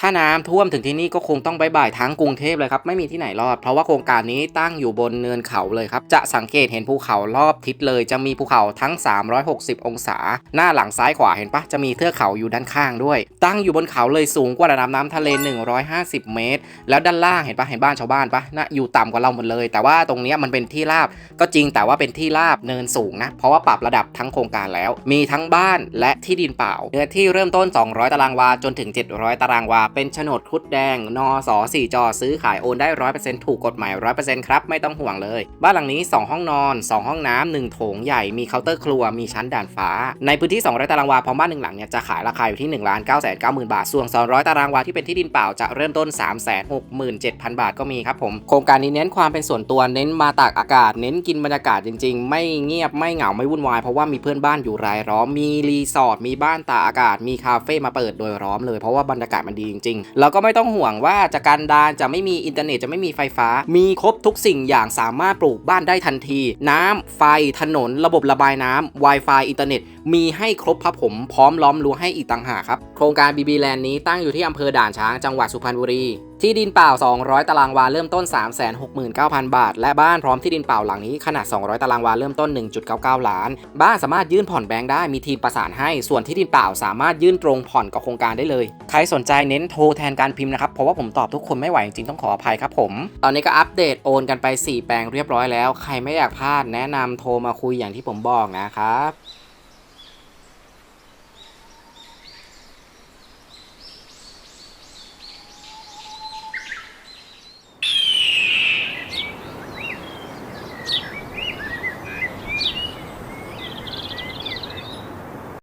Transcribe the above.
ถ้าน้ำท่วมถึงที่นี่ก็คงต้องบายบายทั้งกรุงเทพเลยครับ ไม่มีที่ไหนรอด เพราะว่าโครงการนี้ตั้งอยู่บนเนินเขาเลยครับ จะสังเกตเห็นภูเขารอบทิศเลย จะมีภูเขาทั้ง 360 องศา หน้าหลังซ้ายขวาเห็นปะจะมีเทือกเขาอยู่ด้านข้างด้วย ตั้งอยู่บนเขาเลยสูงกว่าระดับน้ำทะเล 150 เมตร แล้วด้านล่างเห็นปะเห็นบ้านชาวบ้านปะน่ะอยู่ต่ำกว่าเราหมดเลย แต่ว่าตรงนี้มันเป็นที่ราบก็จริงแต่ว่าเป็นที่ราบเนินสูงนะเพราะว่าปรับระดับทั้งโครงการแล้ว มีทั้งบ้านและที่ดินเปล่าเนื้อที่เริ่มต้น 200 ตารางวาจนถึง 700 ตารางวาเป็นโฉนดครุดแดง นอสอ4จอซื้อขายโอนได้100%ถูกกฎหมาย100%ครับ ไม่ต้องห่วงเลย บ้านหลังนี้ 2 ห้องนอน 2 ห้องน้ำ1โถงใหญ่มีเคาน์เตอร์ครัวมีชั้นด่านฟ้า ในพื้นที่ 200 ตารางวาพร้อมบ้านหนึ่งหลังเนี่ยจะขายราคาอยู่ที่1 9 9 0 0 0 0บาท ส่วน 200 ตารางวาที่เป็นที่ดินเปล่าจะเริ่มต้น 367,000 บาทก็มีครับผมโครงการนี้เน้นความเป็นส่วนตัวเน้นมาตากอากาศ เน้นกินบรรยากาศจริง ๆ ไม่เงียบไม่เหงาไม่วุ่นวายเพราะว่ามีเพื่อนบ้านอยู่รายล้อมมีรีสอร์ทมีบ้านตากอากาศมีคาเฟ่มาเปิดโดยล้อมเลยเพราะว่าบรรยากาศมันดีจริง ๆ แล้วก็ไม่ต้องห่วงว่าจะการดานจะไม่มีอินเทอร์เน็ตจะไม่มีไฟฟ้า มีครบทุกสิ่งอย่างสามารถปลูกบ้านได้ทันที น้ำไฟถนน ระบบระบายน้ำ Wi-Fi อินเทอร์เน็ต มีให้ครบครับผมพร้อมล้อมรั้วให้อีกต่างหากครับ โครงการ BB Land นี้ตั้งอยู่ที่อำเภอด่านช้างจังหวัดสุพรรณบุรี ที่ดินเปล่า 200 ตารางวาเริ่มต้น 369,000 บาท และบ้านพร้อมที่ดินเปล่าหลังนี้ขนาด 200 ตารางวาเริ่มต้น 1.99 ล้าน บ้านสามารถยื่นผ่อนแบงค์ได้มีทีมประสานให้ ส่วนที่ดินเปล่าสามารถยื่นตรงผ่อนกับโครงการได้เลย ใครสนใจเน้นโทรแทนการพิมพ์นะครับ เพราะว่าผมตอบทุกคนไม่ไหวจริงต้องขออภัยครับผม ตอนนี้ก็อัปเดตโอนกันไป 4 แปลงเรียบร้อยแล้ว ใครไม่อยากพลาดแนะนำโทรมาคุยอย่างที่ผมบอกนะครับ